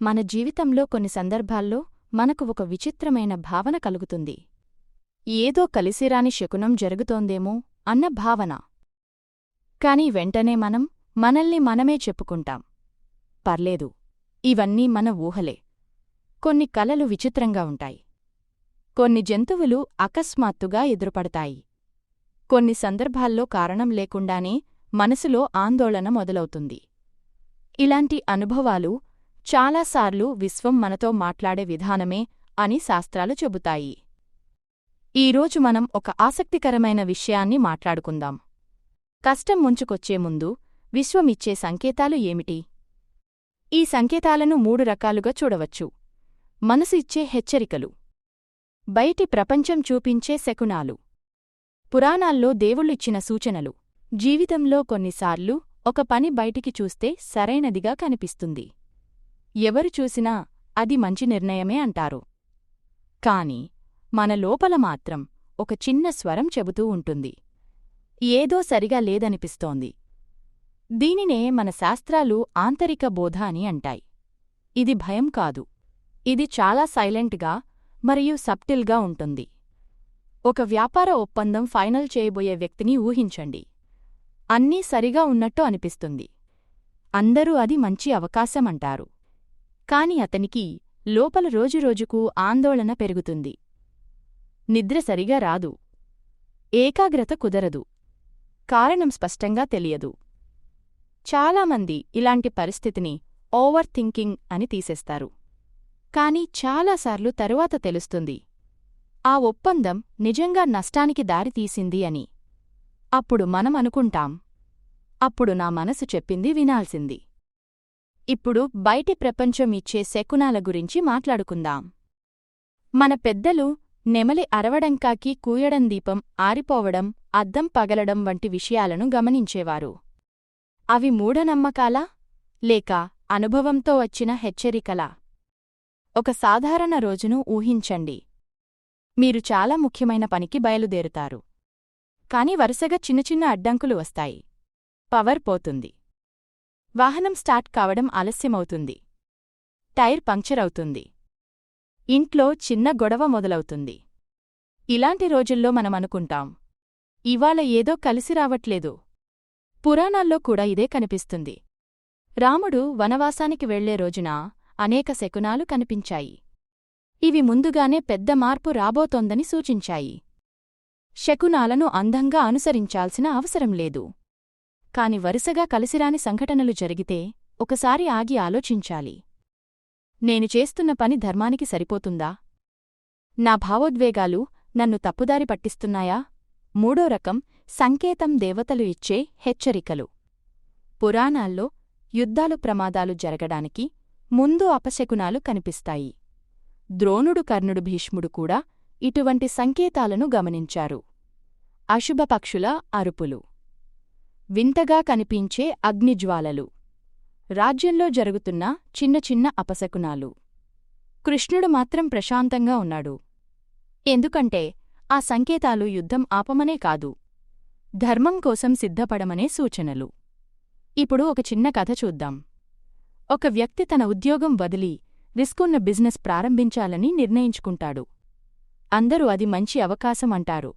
మన జీవితంలో కొన్ని సందర్భాల్లో మనకు ఒక విచిత్రమైన భావన కలుగుతుంది. ఏదో కలిసిరాని శకునం జరుగుతోందేమో అన్న భావన. కాని వెంటనే మనం మనల్ని మనమే చెప్పుకుంటాం. పర్లేదు ఇవన్నీ మన ఊహలే. కొన్ని కలలు విచిత్రంగా ఉంటాయి. కొన్ని జంతువులు అకస్మాత్తుగా ఎదురుపడతాయి. కొన్ని సందర్భాల్లో కారణం లేకుండానే మనసులో ఆందోళన మొదలవుతుంది. ఇలాంటి అనుభవాలు చాలాసార్లు విశ్వం మనతో మాట్లాడే విధానమే అని శాస్త్రాలు చెబుతాయి. ఈరోజు మనం ఒక ఆసక్తికరమైన విషయాన్ని మాట్లాడుకుందాం. కష్టం ముంచుకొచ్చే ముందు విశ్వమిచ్చే సంకేతాలు ఏమిటి? ఈ సంకేతాలను మూడు రకాలుగా చూడవచ్చు. మనసు ఇచ్చే హెచ్చరికలు. బయటి ప్రపంచం చూపించే శకునాలు. పురాణాల్లో దేవుళ్ళిచ్చిన సూచనలు. జీవితంలో కొన్నిసార్లు ఒక పని బయటికి చూస్తే సరైనదిగా కనిపిస్తుంది. ఎవరు చూసినా అది మంచి నిర్ణయమే అంటారు. కాని మన లోపల మాత్రం ఒక చిన్న స్వరం చెబుతూ ఉంటుంది. ఏదో సరిగా లేదనిపిస్తోంది. దీనినే మన శాస్త్రాలు ఆంతరిక బోధ అని అంటాయి. ఇది భయం కాదు. ఇది చాలా సైలెంట్గా మరియు సబ్టిల్గా ఉంటుంది. ఒక వ్యాపార ఒప్పందం ఫైనల్ చేయబోయే వ్యక్తిని ఊహించండి. అన్నీ సరిగా ఉన్నట్టు అనిపిస్తుంది. అందరూ అది మంచి అవకాశమంటారు కాని అతనికి లోపల రోజురోజుకూ ఆందోళన పెరుగుతుంది. నిద్ర సరిగా రాదు. ఏకాగ్రత కుదరదు. కారణం స్పష్టంగా తెలియదు. చాలామంది ఇలాంటి పరిస్థితిని ఓవర్ థింకింగ్ అని తీసేస్తారు. కాని చాలాసార్లు తరువాత తెలుస్తుంది. ఆ ఒప్పందం నిజంగా నష్టానికి దారితీసింది అని. అప్పుడు మనం అనుకుంటాం. అప్పుడు నా మనసు చెప్పింది వినాల్సింది. ఇప్పుడు బయటి ప్రపంచం ఇచ్చే శకునాల గురించి మాట్లాడుకుందాం. మన పెద్దలు నెమలి అరవడంకాకి కూయడం దీపం ఆరిపోవడం అద్దం పగలడం వంటి విషయాలను గమనించేవారు. అవి మూఢనమ్మకాలా లేక అనుభవంతో వచ్చిన హెచ్చరికలా. ఒక సాధారణ రోజును ఊహించండి. మీరు చాలా ముఖ్యమైన పనికి బయలుదేరుతారు. కాని వరుసగా చిన్న చిన్న అడ్డంకులు వస్తాయి. పవర్ పోతుంది. వాహనం స్టార్ట్ కావడం ఆలస్యమవుతుంది. టైర్ పంక్చర్ అవుతుంది. ఇంట్లో చిన్న గొడవ మొదలవుతుంది. ఇలాంటి రోజుల్లో మనమనుకుంటాం ఇవాళ ఏదో కలిసి రావట్లేదు. పురాణాల్లో కూడా ఇదే కనిపిస్తుంది. రాముడు వనవాసానికి వెళ్ళే రోజున అనేక శకునాలు కనిపించాయి. ఇవి ముందుగానే పెద్ద మార్పు రాబోతోందని సూచించాయి. శకునాలను అందంగా అనుసరించాల్సిన అవసరం లేదు. కాని వరుసగా కలిసిరాని సంఘటనలు జరిగితే ఒకసారి ఆగి ఆలోచించాలి. నేను చేస్తున్న పని ధర్మానికి సరిపోతుందా? నా భావోద్వేగాలు నన్ను తప్పుదారి పట్టిస్తున్నాయా? మూడో రకం సంకేతం దేవతలు ఇచ్చే హెచ్చరికలు. పురాణాల్లో యుద్ధాలు ప్రమాదాలు జరగడానికి ముందు అపశకునాలు కనిపిస్తాయి. ద్రోణుడు కర్ణుడు భీష్ముడు కూడా ఇటువంటి సంకేతాలను గమనించారు. అశుభపక్షుల అరుపులు. వింతగా కనిపించే అగ్నిజ్వాలలు. రాజ్యంలో జరుగుతున్న చిన్న చిన్న అపశకునాలు. కృష్ణుడు మాత్రం ప్రశాంతంగా ఉన్నాడు. ఎందుకంటే ఆ సంకేతాలు యుద్ధం ఆపమనే కాదు ధర్మం కోసం సిద్ధపడమనే సూచనలు. ఇప్పుడు ఒక చిన్న కథ చూద్దాం. ఒక వ్యక్తి తన ఉద్యోగం వదిలి రిస్కున్న బిజినెస్ ప్రారంభించాలని నిర్ణయించుకుంటాడు. అందరూ అది మంచి అవకాశం అంటారు.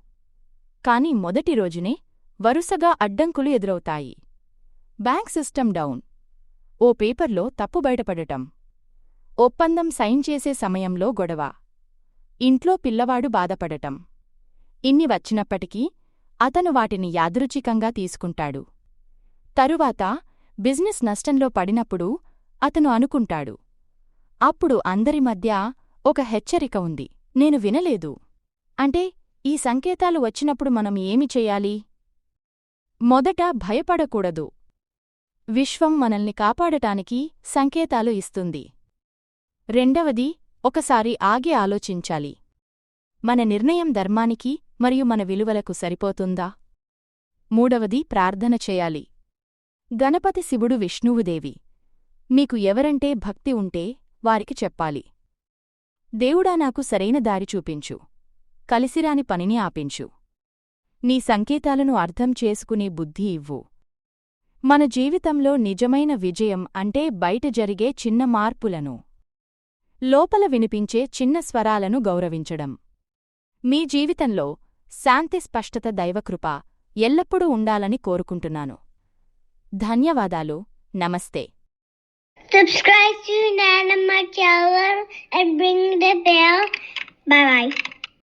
కాని మొదటి రోజునే వరుసగా అడ్డంకులు ఎదురవుతాయి. Bank system down. ఓ పేపర్లో తప్పు బయటపడటం. ఒప్పందం సైన్ చేసే సమయంలో గొడవ. ఇంట్లో పిల్లవాడు బాధపడటం. ఇన్ని వచ్చినప్పటికీ అతను వాటిని యాదృచ్ఛికంగా తీసుకుంటాడు. తరువాత బిజినెస్ నష్టంలో పడినప్పుడు అతను అనుకుంటాడు. అప్పుడు అందరి మధ్య ఒక హెచ్చరిక ఉంది. నేను వినలేదు. అంటే ఈ సంకేతాలు వచ్చినప్పుడు మనం ఏమి చెయ్యాలి మొదట భయపడకూడదు. విశ్వం మనల్ని కాపాడటానికి సంకేతాలు ఇస్తుంది. రెండవది ఒకసారి ఆగి ఆలోచించాలి. మన నిర్ణయం ధర్మానికి మరియు మన విలువలకు సరిపోతుందా? మూడవది ప్రార్థన చేయాలి. గణపతి శివుడు విష్ణువుదేవి. మీకు ఎవరంటే భక్తి ఉంటే వారికి చెప్పాలి. దేవుడా నాకు సరైన దారి చూపించు. కలిసిరాని పనిని ఆపించు. నీ సంకేతాలను అర్థం చేసుకునే బుద్ధి ఇవ్వు. మన జీవితంలో నిజమైన విజయం అంటే బయట జరిగే చిన్న మార్పులను. లోపల వినిపించే చిన్న స్వరాలను గౌరవించడం. మీ జీవితంలో శాంతి స్పష్టత దైవకృప ఎల్లప్పుడూ ఉండాలని కోరుకుంటున్నాను. ధన్యవాదాలు. నమస్తే. Subscribe to Nanama channel and ring the bell. Bye bye.